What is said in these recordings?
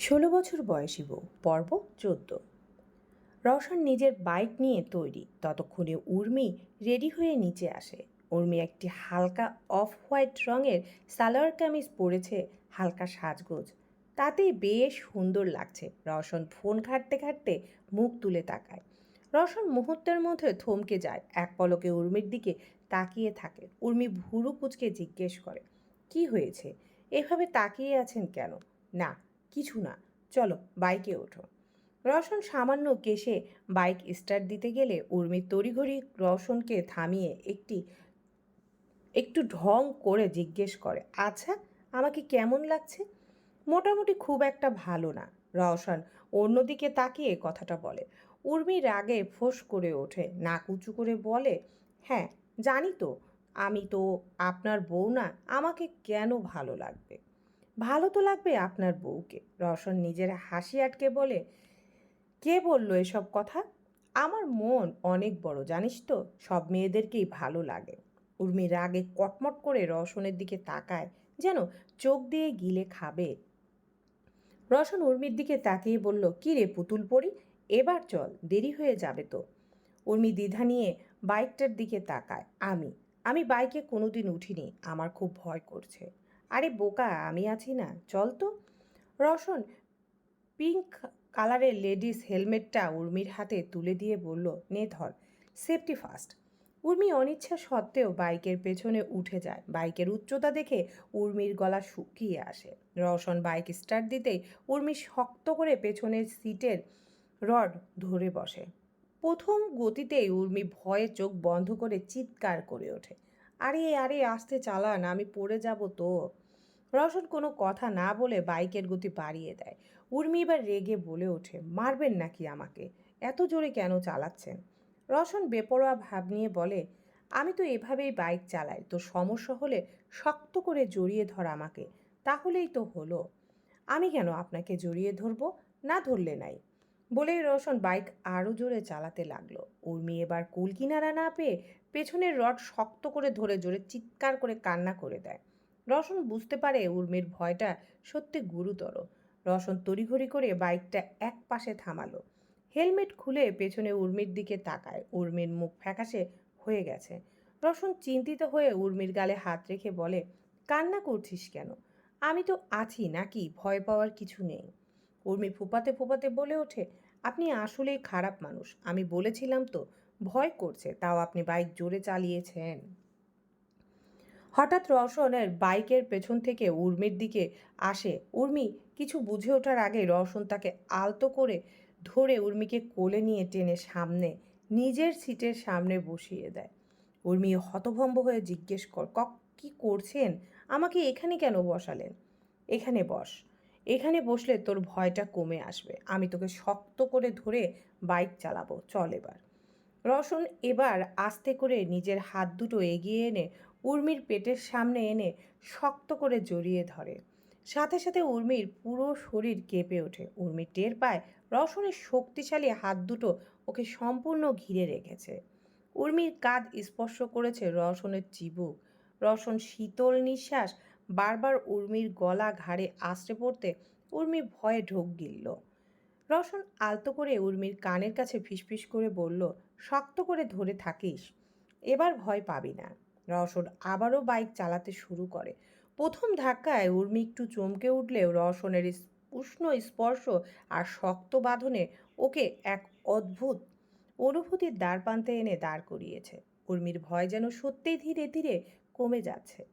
ষোলো বছর বয়সী বউ, পর্ব চোদ্দ। রওশন নিজের বাইক নিয়ে তৈরি। ততক্ষণে উর্মি রেডি হয়ে নিচে আসে। উর্মি একটি হালকা অফ হোয়াইট রঙের সালোয়ার কামিজ পরেছে, হালকা সাজগোজ। তাতেই বেশ সুন্দর লাগছে। রওশন ফোন ঘাঁটতে ঘাঁটতে মুখ তুলে তাকায়। রওশন মুহূর্তের মধ্যে থমকে যায়। এক পলকে উর্মির দিকে তাকিয়ে থাকে। উর্মি ভুরু কুচকে জিজ্ঞেস করে, কি হয়েছে? এভাবে তাকিয়ে আছেন কেন? না কিছু না। চলো, বাইকে ওঠো। রওশন সামান্য কেশে বাইক স্টার্ট দিতে গেলে উর্মি তড়িঘড়ি রওশনকে থামিয়ে একটি, একটু ঢং করে জিজ্ঞেস করে আচ্ছা আমাকে কেমন লাগছে? মোটামুটি খুব একটা ভালো না। রওশন অন্যদিকে তাকিয়ে কথাটা বলে। উর্মি রাগে ফোঁস করে ওঠে, নাক উঁচু করে বলে হ্যাঁ জানি তো, আমি তো আপনার বউ না, আমাকে কেন ভালো লাগবে? ভালো তো লাগবে আপনার বউকে। রওশন নিজের হাসি আটকে বলে, কে বলল এসব কথা? আমার মন অনেক বড়, জানিস তো? সব মেয়েদেরকেই ভালো লাগে। উর্মি রাগে কটমট করে রসনের দিকে তাকায়, যেন চোখ দিয়ে গিলে খাবে। রওশন উর্মির দিকে তাকিয়ে বলল, কি রে পুতুল পড়ি এবার চল, দেরি হয়ে যাবে তো। উর্মি দ্বিধা নিয়ে বাইকটার দিকে তাকায়। আমি আমি বাইকে কোনোদিন উঠিনি, আমার খুব ভয় করছে। আরে বোকা, আমি আছি না, চল তো। রওশন পিঙ্ক কালারের লেডিস হেলমেটটা উর্মির হাতে তুলে দিয়ে বলল, নে ধর, সেফটি ফার্স্ট। উর্মি অনিচ্ছা সত্ত্বেও বাইকের পেছনে উঠে যায়। বাইকের উচ্চতা দেখে উর্মির গলা শুকিয়ে আসে। রওশন বাইক স্টার্ট দিতেই উর্মি শক্ত করে পেছনের সিটের রড ধরে বসে। প্রথম গতিতেই উর্মি ভয়ে চোখ বন্ধ করে চিৎকার করে ওঠে। আরে আরে, আস্তে চালান, আমি পড়ে যাব তো। রওশন কোনো কথা না বলে বাইকের গতি বাড়িয়ে দেয়। উর্মি এবার রেগে বলে ওঠে, মারবেন নাকি আমাকে? এত জোরে কেন চালাচ্ছেন? রওশন বেপরোয়া ভাব নিয়ে বলে, আমি তো এভাবেই বাইক চালাই, তো সমস্যা হলে শক্ত করে জড়িয়ে ধর আমাকে, তাহলেই তো হলো। আমি কেন আপনাকে জড়িয়ে ধরবো? না ধরলে নাই। বলেই রওশন বাইক আরও জোরে চালাতে লাগল। উর্মি এবার কুল কিনারা না পেয়ে পেছনের রড শক্ত করে ধরে জোরে চিৎকার করে কান্না করে দেয়। রওশন বুঝতে পারে উর্মির ভয়টা সত্যি গুরুতর। রওশন তড়িঘড়ি করে বাইকটা এক পাশে থামালো। হেলমেট খুলে পেছনে উর্মির দিকে তাকায়। উর্মির মুখ ফ্যাকাশে হয়ে গেছে। রওশন চিন্তিত হয়ে উর্মির গালে হাত রেখে বলে, কান্না করছিস কেন? আমি তো আছি নাকি? ভয় পাওয়ার কিছু নেই। উর্মি ফুপাতে ফুপাতে বলে ওঠে, আপনি আসলেই খারাপ মানুষ। আমি বলেছিলাম তো, ভয় করছে, তাও আপনি বাইক জোরে চালিয়েছেন। হঠাৎ রওশনের বাইকের পেছন থেকে উর্মির দিকে আসে। উর্মি, কিছু বুঝে ওঠার আগে রওশন তাকে আলতো করে ধরে উর্মিকে কোলে নিয়ে টেনে সামনে, নিজের সিটের সামনে বসিয়ে দেয়। উর্মি হতভম্ব হয়ে জিজ্ঞেস কর, কক, কী করছেন? আমাকে এখানে কেন বসালেন? এখানে বস। এখানে বসলে তোর ভয়টা কমে আসবে। আমি তোকে শক্ত করে ধরে বাইক চালাবো। চল এবার। রওশন এবার আস্তে করে নিজের হাত দুটো এগিয়ে এনে উর্মির পেটের সামনে এনে শক্ত করে জড়িয়ে ধরে। সাথে সাথে উর্মির পুরো শরীর কেঁপে ওঠে। উর্মি টের পায় রসনের শক্তিশালী হাত দুটো ওকে সম্পূর্ণ ঘিরে রেখেছে। উর্মির কাঁধ স্পর্শ করেছে রসনের চিবুক। রওশন শীতল নিঃশ্বাস বারবার উর্মির গলা ঘাড়ে আশ্রে পড়তে উর্মি ভয়ে ঢোক গিলল। রওশন আলতো করে উর্মির কানের কাছে ফিসফিস করে বলল, শক্ত করে ধরে থাকিস, এবার ভয় পাবি না। রওশন আবারও বাইক চালাতে শুরু করে। প্রথম ধাক্কায় উর্মি একটু চমকে উঠলেও রওশনের উষ্ণ স্পর্শ আর শক্ত বাঁধনে ওকে এক অদ্ভুত অনুভূতির দ্বার প্রান্তে এনে দাঁড় করিয়েছে। উর্মির ভয় যেন সত্যিই ধীরে ধীরে কমে যাচ্ছে।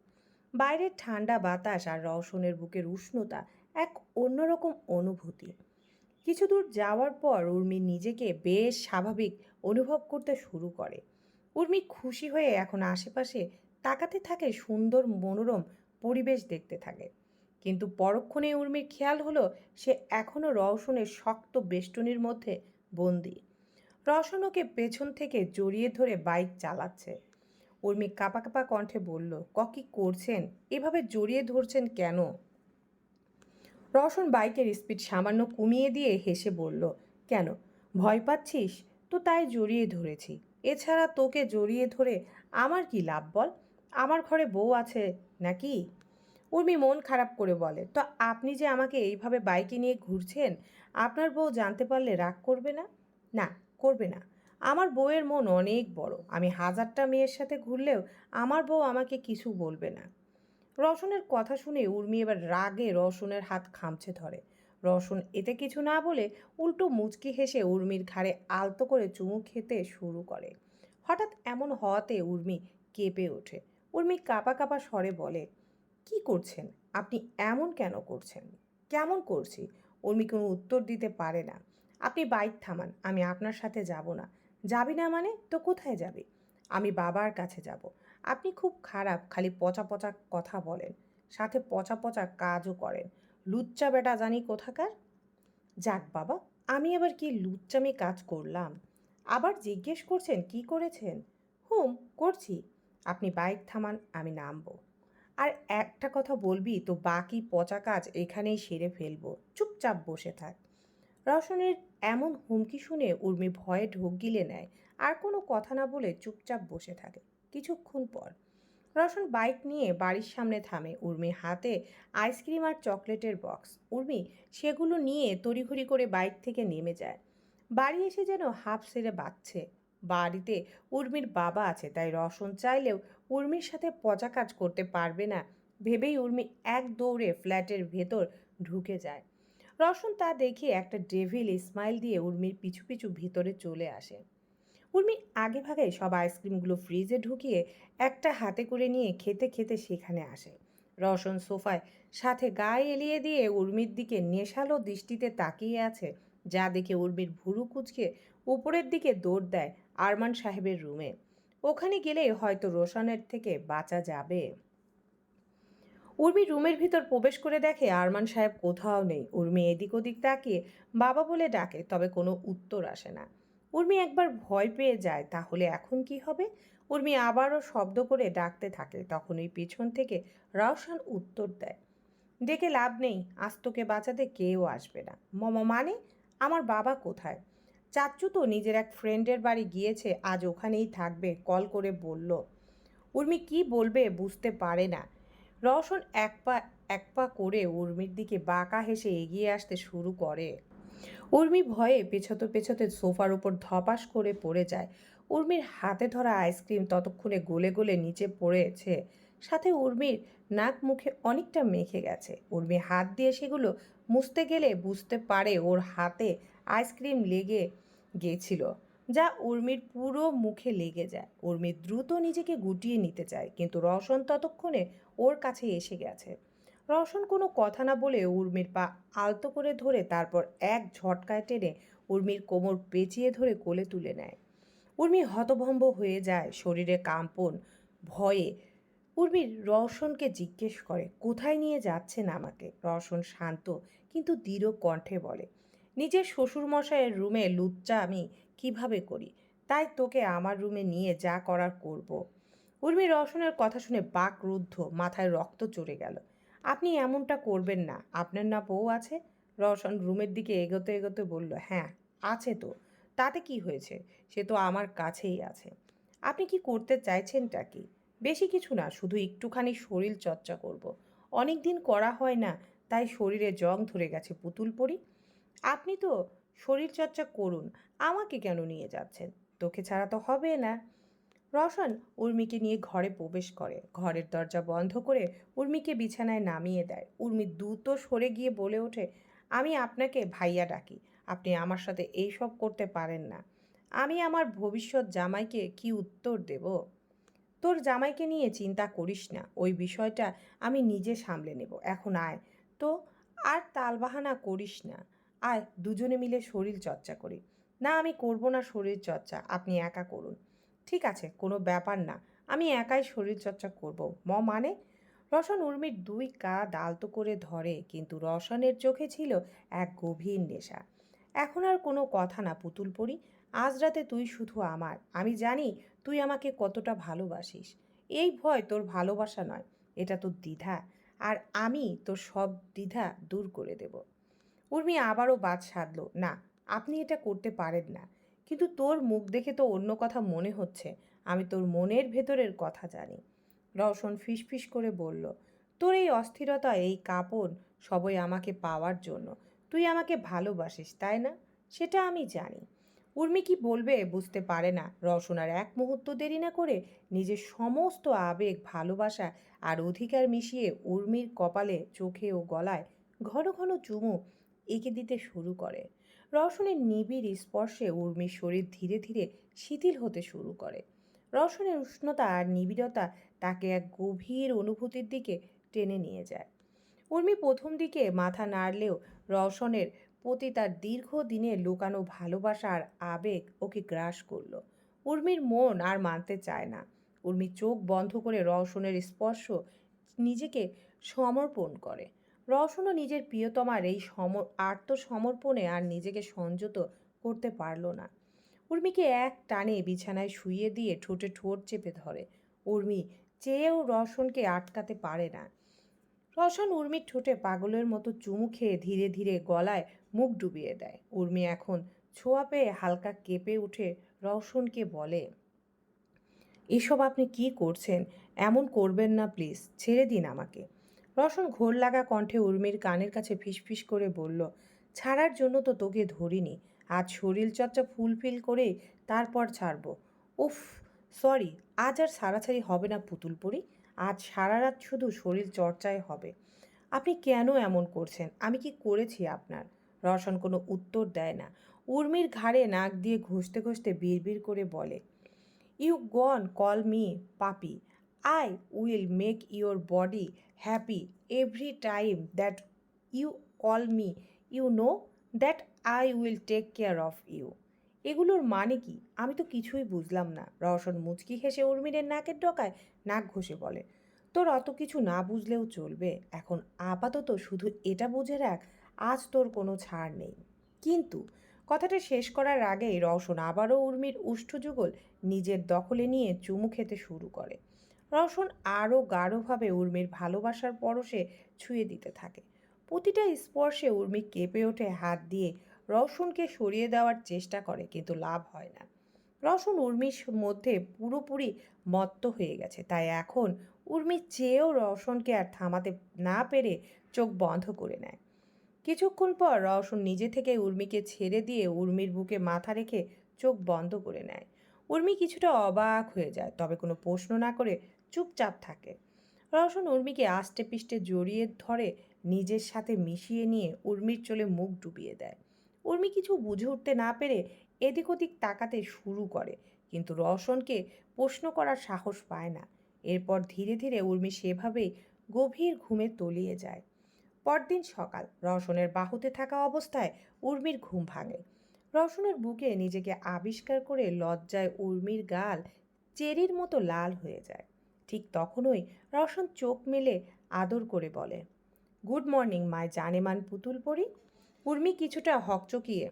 বাইরের ঠান্ডা বাতাস আর রওশনের বুকের উষ্ণতা এক অন্যরকম অনুভূতি। কিছু দূর যাওয়ার পর উর্মি নিজেকে বেশ স্বাভাবিক অনুভব করতে শুরু করে। উর্মি খুশি হয়ে এখন আশেপাশে তাকাতে থাকে সুন্দর মনোরম পরিবেশ দেখতে থাকে। কিন্তু পরক্ষণে উর্মির খেয়াল হলো সে এখনও রওশনের শক্ত বেষ্টনীর মধ্যে বন্দি। রওশন ওকে পেছন থেকে জড়িয়ে ধরে বাইক চালাচ্ছে। উর্মি কাপা কাপা কণ্ঠে বলল, ক, কি করছেন? এভাবে জড়িয়ে ধরছেন কেন? রওশন বাইকের স্পিড সামান্য কমিয়ে দিয়ে হেসে বলল, কেন? ভয় পাচ্ছিস? তো তাই জড়িয়ে ধরেছি। এছাড়া তোকে জড়িয়ে ধরে আমার কি লাভ বল? আমার ঘরে বউ আছে নাকি? উর্মি মন খারাপ করে বলে, তো আপনি যে আমাকে এইভাবে বাইকে নিয়ে ঘুরছেন, আপনার বউ জানতে পারলে রাগ করবে না? না, করবে না। আমার বউয়ের মন অনেক বড়। আমি হাজারটা মেয়ের সাথে ঘুরলেও আমার বউ আমাকে কিছু বলবে না। রসনের কথা শুনে উর্মি এবার রাগে রসনের হাত খামছে ধরে। রসন এতে কিছু না বলে উল্টো মুচকি হেসে উর্মির ঘাড়ে আলতো করে চুমু খেতে শুরু করে। হঠাৎ এমন হওয়াতে উর্মি কেঁপে ওঠে। উর্মি কাপা কাপা স্বরে বলে, কি করছেন? আপনি এমন কেন করছেন? কেমন করছি? উর্মি কোনো উত্তর দিতে পারে না। আপনি বাইক থামান, আমি আপনার সাথে যাব না। যাবি না মানে? তো কোথায় যাবি? আমি বাবার কাছে যাব। আপনি খুব খারাপ, খালি পচা পচা কথা বলেন। সাথে পচা পচা কাজও করেন। লুচ্চা বেটা জানি কোথাকার? যাক বাবা, আমি এবার কি লুচ্চামি কাজ করলাম? আবার জিজ্ঞেস করছেন, কি করেছেন? হুম, করছি। আপনি বাইক থামান, আমি নামবো। আর একটা কথা বলবি, তো বাকি পচা কাজ এখানেই সেরে ফেলব। চুপচাপ বসে থাক। রসনের এমন হুমকি শুনে উর্মি ভয়ে ঢোক গিলে নেয়। আর কোনো কথা না বলে চুপচাপ বসে থাকে। কিছুক্ষণ পর রসন বাইক নিয়ে বাড়ির সামনে থামে উর্মির হাতে আইসক্রিম আর চকলেটের বক্স। উর্মি সেগুলো নিয়ে তড়িঘড়ি করে বাইক থেকে নেমে যায়। বাড়ি এসে যেন হাফ সেরে বাঁচছে। বাড়িতে উর্মির বাবা আছে, তাই রসন চাইলেও উর্মির সাথে পচা কাজ করতে পারবে না ভেবেই উর্মি এক দৌড়ে ফ্ল্যাটের ভেতর ঢুকে যায়। রসন তা দেখে একটা ডেভিল স্মাইল দিয়ে উর্মির পিছু পিছু ভিতরে চলে আসে। উর্মি আগে ভাগে সব আইসক্রিমগুলো ফ্রিজে ঢুকিয়ে একটা হাতে করে নিয়ে খেতে খেতে সেখানে আসে। রসন সোফায় সাথে গায়ে এলিয়ে দিয়ে উর্মির দিকে নেশালো দৃষ্টিতে তাকিয়ে আছে, যা দেখে উর্মির ভুরু কুচকে উপরের দিকে দৌড় দেয় আরমান সাহেবের রুমে। ওখানে গেলে হয়তো রোশনের থেকে বাঁচা যাবে। উর্মি রুমের ভিতর প্রবেশ করে দেখে আরমান সাহেব কোথাও নেই। উর্মি এদিক ওদিক তাকিয়ে বাবা বলে ডাকে, তবে কোনো উত্তর আসে না। উর্মি একবার ভয় পেয়ে যায়, তাহলে এখন কি হবে? উর্মি আবারও শব্দ করে ডাকতে থাকে তখন ওই পিছন থেকে রওশন উত্তর দেয়। ডেকে লাভ নেই আজ তোকে বাঁচাতে কেউ আসবে না। মম মানে আমার বাবা কোথায়? চাচ্চু তো নিজের এক ফ্রেন্ডের বাড়ি গিয়েছে, আজ ওখানেই থাকবে, কল করে বলল। উর্মি কি বলবে বুঝতে পারে না। রওশন এক পা এক পা করে উর্মির দিকে বাঁকা হেসে এগিয়ে আসতে শুরু করে। উর্মি ভয়ে পেছতে পেছতে সোফার উপর ধপাস করে পড়ে যায়। উর্মির হাতে ধরা আইসক্রিম ততক্ষণে গলে গলে নিচে পড়েছে। সাথে উর্মির নাক মুখে অনেকটা মেখে গেছে। উর্মি হাত দিয়ে সেগুলো মুছতে গেলে বুঝতে পারে ওর হাতে আইসক্রিম লেগে গেছিল, যা উর্মির পুরো মুখে লেগে যায়। উর্মি দ্রুত নিজেকে গুটিয়ে নিতে চায়, কিন্তু রসন ততক্ষণে ওর কাছে এসে গেছে। রসন কোনো কথা না বলে উর্মির পা আলতো করে ধরে তারপর এক ঝটকায় টেনে উর্মির কোমর পেঁচিয়ে ধরে কোলে তুলে নেয়। উর্মি হতভম্ব হয়ে যায় শরীরে কাম্পন ভয়ে। উর্মির রওশনকে জিজ্ঞেস করে, কোথায় নিয়ে যাচ্ছেন আমাকে? রওশন শান্ত কিন্তু দৃঢ় কণ্ঠে বলে, নিজের শ্বশুরমশাইয়ের রুমে লুচ্চা আমি কীভাবে করি? তাই তোকে আমার রুমে নিয়ে যা করার করব। উর্মি রওশনের কথা শুনে বাক রুদ্ধ, মাথায় রক্ত চড়ে গেল। আপনি এমনটা করবেন না। আপনার না বউ আছে? রওশন রুমের দিকে এগোতে এগোতে বলল হ্যাঁ আছে তো। তাতে কি হয়েছে? সে তো আমার কাছেই আছে। আপনি কি করতে চাইছেনটা কি? বেশি কিছু না, শুধু একটুখানি শরীর চর্চা করব। অনেক দিন করা হয় না, তাই শরীরে জং ধরে গেছে পুতুল পরি। আপনি তো শরীর চর্চা করুন, আমাকে কেন নিয়ে যাচ্ছেন? তোকে ছাড়া তো হবে না। রওশন উর্মিকে নিয়ে ঘরে প্রবেশ করে। ঘরের দরজা বন্ধ করে উর্মিকে বিছানায় নামিয়ে দেয়। উর্মি দ্রুত সরে গিয়ে বলে ওঠে, আমি আপনাকে ভাইয়া ডাকি। আপনি আমার সাথে এইসব করতে পারেন না। আমি আমার ভবিষ্যৎ জামাইকে কি উত্তর দেব? তোর জামাইকে নিয়ে চিন্তা করিস না। ওই বিষয়টা আমি নিজে সামলে নেব। এখন আয়। তো আর তালবাহানা করিস না। আয়, দুজনে মিলে শরীর চর্চা করি। না, আমি করব না শরীর চর্চা। আপনি একা করুন। ঠিক আছে, কোনো ব্যাপার না। আমি একাই শরীরচর্চা করব। ম মানে? রসন উর্মির দুই কাঁধ আলতো করে ধরে, কিন্তু রসনের চোখে ছিল এক গভীর নেশা। এখন আর কোনো কথা না, পুতুল পড়ি আজ রাতে তুই শুধু আমার। আমি জানি তুই আমাকে কতটা ভালোবাসিস। এই ভয় তোর ভালোবাসা নয়, এটা তোর দ্বিধা। আর আমি তোর সব দ্বিধা দূর করে দেব। উর্মি আবারও বাদ সাধলো। না, আপনি এটা করতে পারেন না। কিন্তু তোর মুখ দেখে তো অন্য কথা মনে হচ্ছে। আমি তোর মনের ভেতরের কথা জানি। রওশন ফিসফিস করে বলল, তোর এই অস্থিরতা, এই কাপন সবই আমাকে পাওয়ার জন্য। তুই আমাকে ভালোবাসিস, তাই না? সেটা আমি জানি। উর্মি কি বলবে বুঝতে পারে না। রওশন আর এক মুহূর্ত দেরি না করে নিজের সমস্ত আবেগ, ভালোবাসা আর অধিকার মিশিয়ে উর্মির কপালে, চোখে ও গলায় ঘন ঘন চুমু এঁকে দিতে শুরু করে। রওশনের নিবিড় স্পর্শে উর্মির শরীর ধীরে ধীরে শিথিল হতে শুরু করে। রওশনের উষ্ণতা আর নিবিড়তা তাকে এক গভীর অনুভূতির দিকে টেনে নিয়ে যায়। উর্মি প্রথম দিকে মাথা নাড়লেও রওশনের প্রতি তার দীর্ঘদিনের লুকানো ভালোবাসা আর আবেগ ওকে গ্রাস করল। উর্মির মন আর মানতে চায় না। উর্মি চোখ বন্ধ করে রওশনের স্পর্শ নিজেকে সমর্পণ করে। রওশনও নিজের প্রিয়তমার এই সম আত্মসমর্পণে আর নিজেকে সংযত করতে পারল না। উর্মিকে এক টানে বিছানায় শুইয়ে দিয়ে ঠোঁটে ঠোঁট চেপে ধরে। উর্মি চেয়েও রওশনকে আটকাতে পারে না। রওশন উর্মির ঠোঁটে পাগলের মতো চুমু খেয়ে ধীরে ধীরে গলায় মুখ ডুবিয়ে দেয়। উর্মি এখন ছোঁয়া পেয়ে হালকা কেঁপে উঠে রওশনকে বলে, এসব আপনি কি করছেন? এমন করবেন না প্লিজ, ছেড়ে দিন আমাকে। রওশন ঘোর লাগা কণ্ঠে উর্মির কানের কাছে ফিসফিস করে বলল, ছাড়ার জন্য তো তোকে ধরিনি। আজ শরীর চর্চা ফুলফিল করে তারপর ছাড়বো। উফ, সরি, আজ আর ছাড়াছাড়ি হবে না পুতুল পরি। আজ সারা রাত শুধু শরীর চর্চায় হবে। আপনি কেন এমন করছেন? আমি কি করেছি আপনার? রওশন কোনো উত্তর দেয় না। উর্মির ঘাড়ে নাক দিয়ে ঘষতে ঘষতে বিড়বিড় করে বলে, you gone, call me, puppy. I will make your body happy every time that you call me you know that I will take care of you এগুলোর মানে কি? আমি তো কিছুই বুঝলাম না। রওশন মুচকি হেসে উর্মিরের নাকের ডকায় নাক ঘষে বলে, তোর অত কিছু না বুঝলেও চলবে। এখন আপাতত শুধু এটা বুঝে রাখ, আজ তোর কোনো ছাড় নেই। কিন্তু কথাটা শেষ করার আগেই রওশন আবারও উর্মির উষ্ঠযুগল নিজের দখলে নিয়ে চুমু খেতে শুরু করে। রওশন আরও গাঢ়ভাবে উর্মির ভালোবাসার পরশে ছুঁয়ে দিতে থাকে। প্রতিটা স্পর্শে উর্মি কেঁপে ওঠে, হাত দিয়ে রওশনকে সরিয়ে দেওয়ার চেষ্টা করে, কিন্তু লাভ হয় না। রওশন উর্মির মধ্যে পুরোপুরি মত্ত হয়ে গেছে, তাই এখন উর্মি চেয়েও রওশনকে আর থামাতে না পেরে চোখ বন্ধ করে নেয়। কিছুক্ষণ পর রওশন নিজে থেকে উর্মিকে ছেড়ে দিয়ে উর্মির বুকে মাথা রেখে চোখ বন্ধ করে নেয়। উর্মি কিছুটা অবাক হয়ে যায়, তবে কোনো প্রশ্ন না করে চুপচাপ থাকে। রওশন উর্মিকে আষ্টে পিষ্টে জড়িয়ে ধরে নিজের সাথে মিশিয়ে নিয়ে উর্মির চলে মুখ ডুবিয়ে দেয়। উর্মি কিছু বুঝে উঠতে না পেরে এদিক ওদিক তাকাতে শুরু করে, কিন্তু রওশনকে প্রশ্ন করার সাহস পায় না। এরপর ধীরে ধীরে উর্মি সেভাবেই গভীর ঘুমে তলিয়ে যায়। পরদিন সকাল, রওশনের বাহুতে থাকা অবস্থায় উর্মির ঘুম ভাঙে। রওশনের বুকে নিজেকে আবিষ্কার করে লজ্জায় উর্মির গাল চেরির মতো লাল হয়ে যায়। ঠিক তখনই রওশন চোখ মেলে আদর করে বলে, গুড মর্নিং মায় জানেমান পুতুল পরি। উর্মি কিছুটা হকচকিয়ে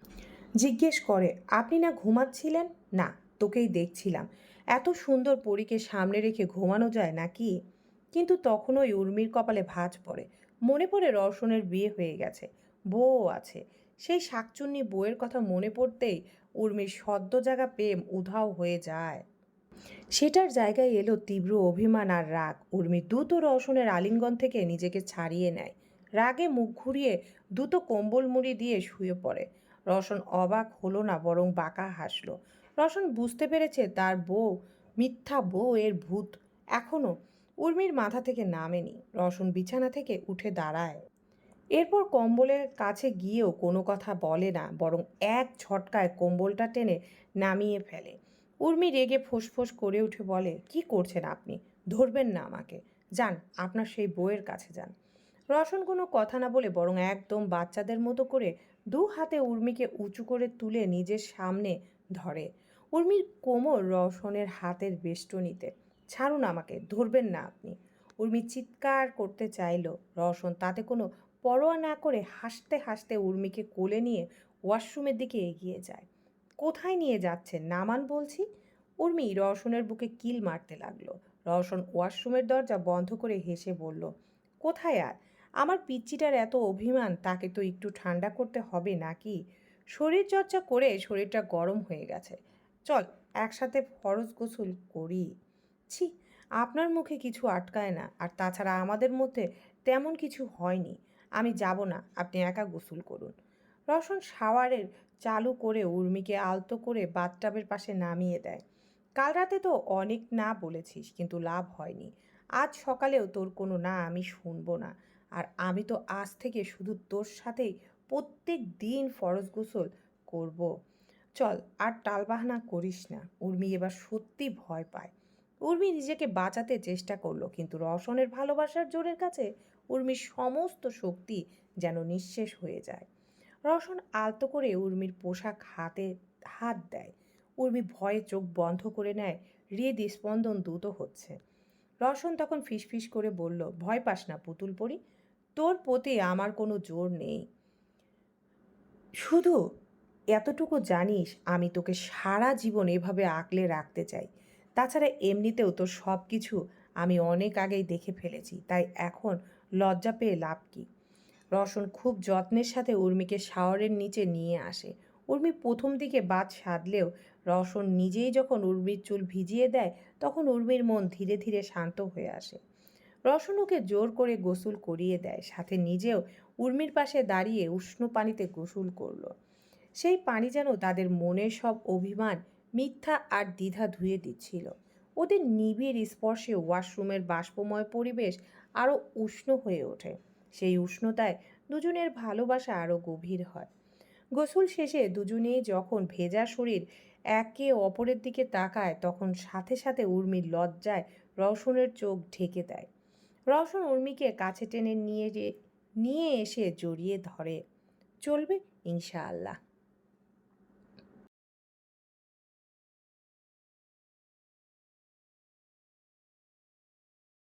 জিজ্ঞেস করে, আপনি না ঘুমাচ্ছিলেন? না, তোকেই দেখছিলাম। এত সুন্দর পরীকে সামনে রেখে ঘুমানো যায় নাকি? কিন্তু তখনই উর্মির কপালে ভাঁজ পড়ে। মনে পড়ে রওশনের বিয়ে হয়ে গেছে বউ আছে। সেই শাকচুন্নি বউয়ের কথা মনে পড়তেই উর্মির সদ্য জাগা প্রেম উধাও হয়ে যায়। সেটার জায়গায় এলো তীব্র অভিমান আর রাগ। উর্মি দ্রুত রওশনের আলিঙ্গন থেকে নিজেকে ছাড়িয়ে নেয়। রাগে মুখ ঘুরিয়ে দ্রুত কম্বল মুড়ি দিয়ে শুয়ে পড়ে। রওশন অবাক হলো না, বরং বাঁকা হাসলো। রওশন বুঝতে পেরেছে তার বউ মিথ্যা বউ এর ভূত। এখনও উর্মির মাথা থেকে নামেনি। রওশন বিছানা থেকে উঠে দাঁড়ায়। এরপর কম্বলের কাছে গিয়েও কোনো কথা বলে না, বরং এক ঝটকায় কম্বলটা টেনে নামিয়ে ফেলে। উর্মি রেগে ফোঁস করে উঠে বলে, কি করছেন আপনি? ধরবেন না আমাকে। যান, আপনার সেই বইয়ের কাছে যান। রসন কোনো কথা না বলে বরং একদম বাচ্চাদের মতো করে দু হাতে উর্মিকে উঁচু করে তুলে নিজের সামনে ধরে। উর্মির কোমর রসনের হাতের বেষ্টনীতে। ছাড়ুন আমাকে, ধরবেন না আপনি। উর্মি চিৎকার করতে চাইল রসন, তাতে কোনো পরোয়া না করে হাসতে হাসতে উর্মিকে কোলে নিয়ে ওয়াশরুমের দিকে এগিয়ে যায়। কোথায় নিয়ে যাচ্ছেন? নামান বলছি। উর্মি রওশনের বুকে কিল মারতে লাগল। রওশন ওয়াশরুমের দরজা বন্ধ করে হেসে বলল, কোথায় আর? আমার পিচ্চিটার এত অভিমান, তাকে তো একটু ঠান্ডা করতে হবে নাকি? শরীর চর্চা করে শরীরটা গরম হয়ে গেছে। চল, একসাথে ফরজ গোসল করি। ছি, আপনার মুখে কিছু আটকায় না, আর তাছাড়া আমাদের মধ্যে তেমন কিছু হয়নি। আমি যাব না, আপনি একা গোসল করুন। রওশন শাওয়ারের চালু করে উর্মিকে আলতো করে বাথটাবের পাশে নামিয়ে দেয়। কাল রাতে তো অনেক না বলেছিস, কিন্তু লাভ হয়নি। আজ সকালেও তোর কোনো না আমি শুনব না। আর আমি তো আজ থেকে শুধু তোর সাথেই প্রত্যেক দিন ফরজ গোসল করব। চল, আর টালবাহানা করিস না। উর্মি এবার সত্যি ভয় পায়। উর্মি নিজেকে বাঁচাতে চেষ্টা করল, কিন্তু রওশনের ভালোবাসার জোরের কাছে উর্মির সমস্ত শক্তি যেন নিঃশেষ হয়ে যায়। রওশন আলতো করে উর্মির পোশাক হাতে, হাত দেয়। উর্মি ভয়ে চোখ বন্ধ করে নেয় হৃদ স্পন্দন দ্রুত হচ্ছে। রওশন তখন ফিসফিস করে বলল, ভয় পাস না পুতুল পরি, তোর প্রতি আমার কোনো জোর নেই। শুধু এতটুকু জানিস, আমি তোকে সারা জীবন এভাবে আঁকলে রাখতে চাই। তাছাড়া এমনিতেও তোর সব কিছু আমি অনেক আগেই দেখে ফেলেছি, তাই এখন লজ্জা পেয়ে লাভ কি? রসন খুব যত্নের সাথে উর্মিকে শাওয়ারের নিচে নিয়ে আসে। উর্মি প্রথম দিকে বাদ সাধলেও রসন নিজেই যখন উর্মির চুল ভিজিয়ে দেয়, তখন উর্মির মন ধীরে ধীরে শান্ত হয়ে আসে। রসন ওকে জোর করে গোসল করিয়ে দেয়, সাথে নিজেও উর্মির পাশে দাঁড়িয়ে উষ্ণ পানিতে গোসল করল। সেই পানি যেন তাদের মনের সব অভিমান, মিথ্যা আর দ্বিধা ধুয়ে দিচ্ছিল। ওদের নিবিড় স্পর্শে ওয়াশরুমের বাষ্পময় পরিবেশ আরও উষ্ণ হয়ে ওঠে। সেই উষ্ণতায় দুজনের ভালোবাসা আরও গভীর হয়। গোসল শেষে দুজনেই যখন ভেজা শরীর একে অপরের দিকে তাকায়, তখন সাথে সাথে উর্মির লজ্জায় রওশনের চোখ ঢেকে দেয়। রওশন উর্মিকে কাছে টেনে নিয়ে নিয়ে এসে জড়িয়ে ধরে। চলবে ইনশাআল্লাহ।